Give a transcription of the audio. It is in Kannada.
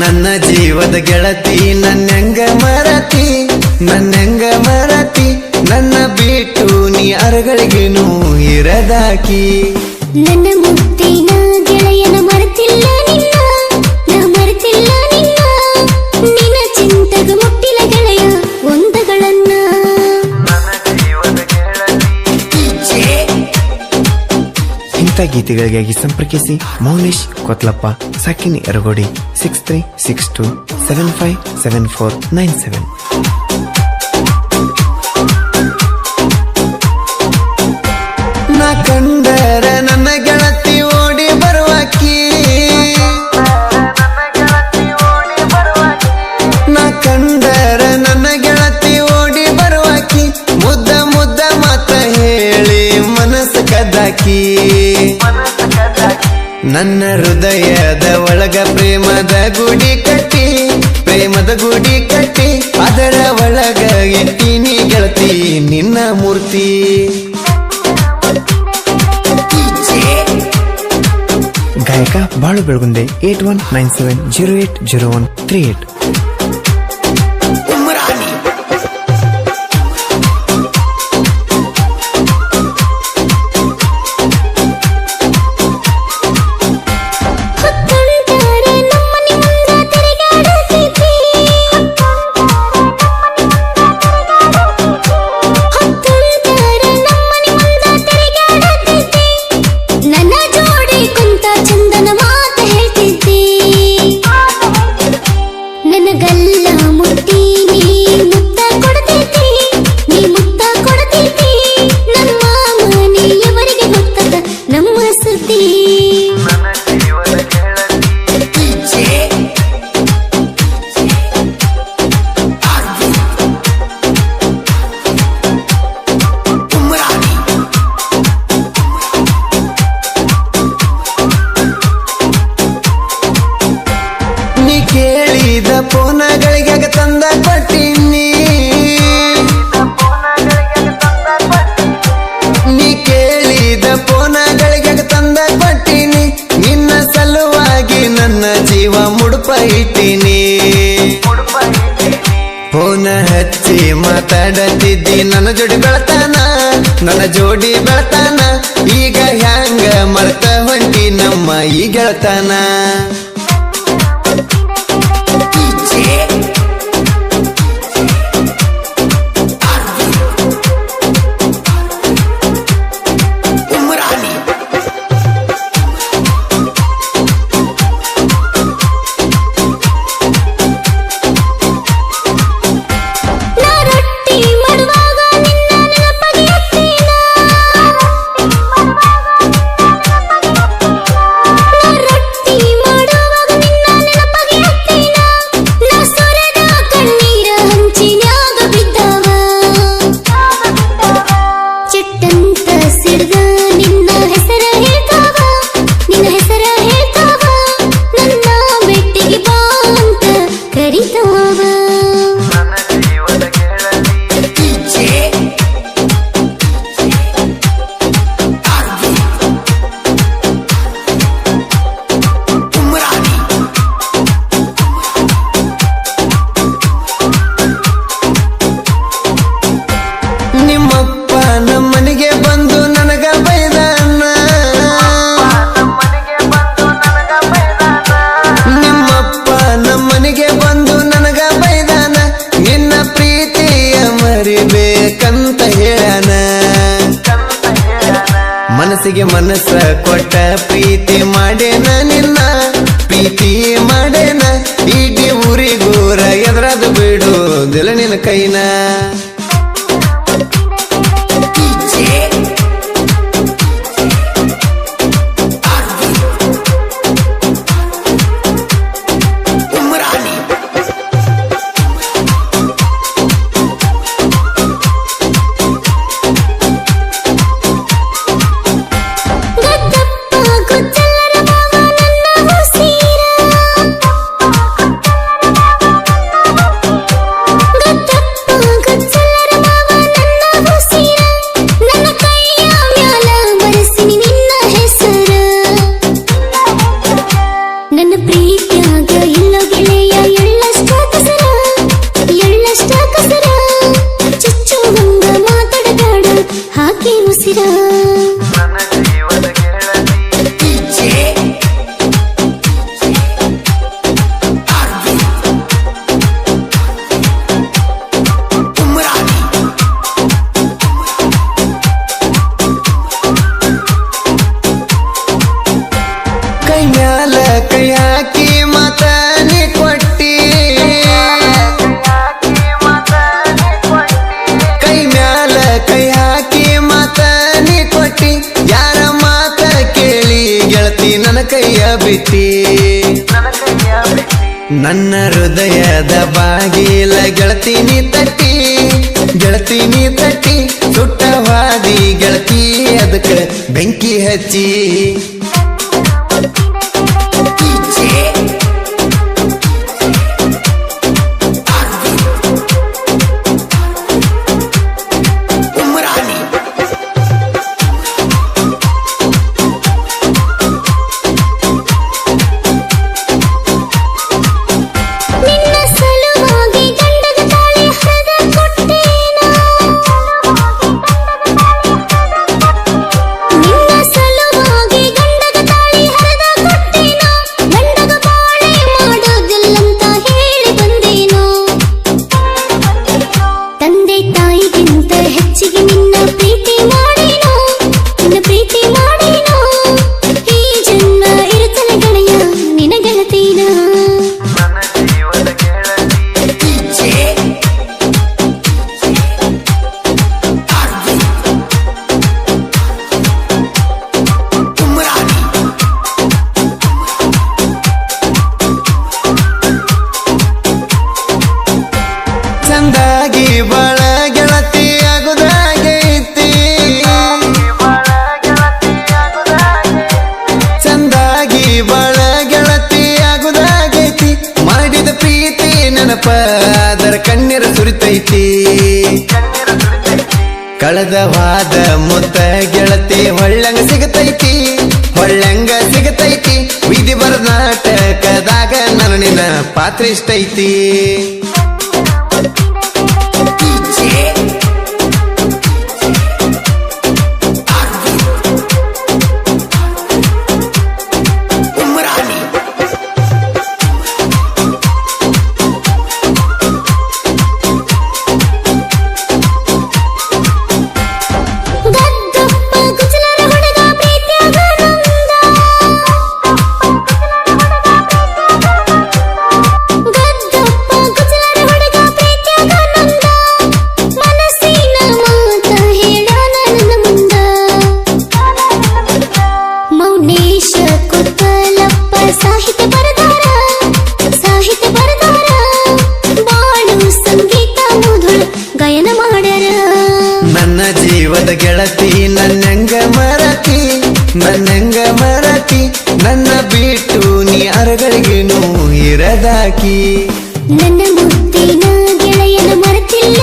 ನನ್ನ ಜೀವದ ಗೆಳತಿ ನನ್ನಂಗ ಮರತಿ ನನ್ನಂಗ ಮರತಿ, ನನ್ನ ಬಿಟ್ಟು ನೀ ಅರಗಳಿಗೇನು ಇರದಾಕಿ. ನನ್ನ ಮುತ್ತಿನ ಗೆಳೆಯನ ಮರೆತಿಲ್ಲ ನಿನ್ನ ಗೀತೆಗಳಿಗಾಗಿ ಸಂಪರ್ಕಿಸಿ Mounesh Kotlappa, Sakini Eragodi six three six two seven five seven four nine seven ನನ್ನ ಹೃದಯದ ಒಳಗ ಪ್ರೇಮದ ಗುಡಿ ಕಟ್ಟಿ, ಪ್ರೇಮದ ಗುಡಿ ಕಟ್ಟಿ, ಅದರ ಒಳಗ ಎತ್ತೀನಿ ಗೆಳತಿ ನಿನ್ನ ಮೂರ್ತಿ. ಗಾಯಕ Balu Belagunde eight one nine seven zero eight zero one three eight ಮಾತಾಡತಿದ್ದಿ ನನ್ನ ಜೋಡಿ ಬೆಳತಾನ ನನ್ನ ಜೋಡಿ ಬೆಳತಾನ ಈಗ ಹ್ಯಾಂಗ ಮರ್ತ ಹೊಂಟಿ ನಮ್ಮ ಈ ಗೆಳತಾನ. ಮನಸ್ಸಿಗೆ ಮನಸ್ಸ ಕೊಟ್ಟ ಪ್ರೀತಿ ಮಾಡೇನ ನಿನ್ನ? ಪ್ರೀತಿ ಮಾಡೇನ? ಇಡೀ ಊರಿಗೂರ ಎದುರದು ಬಿಡುದಿಲ್ಲ ನಿನ್ನ ಕೈನ. ಐತಿ. ನನ್ನ ಹೃದಯದ ಬಾಗಿಲ ಗೆಳತೀನಿ ತಟ್ಟಿ ಗೆಳತೀನಿ ತಟ್ಟಿ ಸುಟ್ಟವಾದಿ ಗೆಳತಿ ಅದಕ್ಕೆ ಬೆಂಕಿ ಹಚ್ಚಿ. ತುಳಿತಿ ಕಳೆದವಾದ ಮುತ್ತ ಗೆಳತಿ ಹೊಳ್ಳಂಗ ಸಿಗತೈತಿ ಹೊಳ್ಳಂಗ ಸಿಗತೈತಿ. ವಿಧಿ ಬರ ನಾಟಕದಾಗ ನನ್ನ ಪಾತ್ರಿಷ್ಟೈತಿ ಗೆಳೆಯದಾಕಿ ನನ್ನ ಮುತ್ತಿನ ಗೆಳೆಯನ ಮರೆತಿಲ್ಲ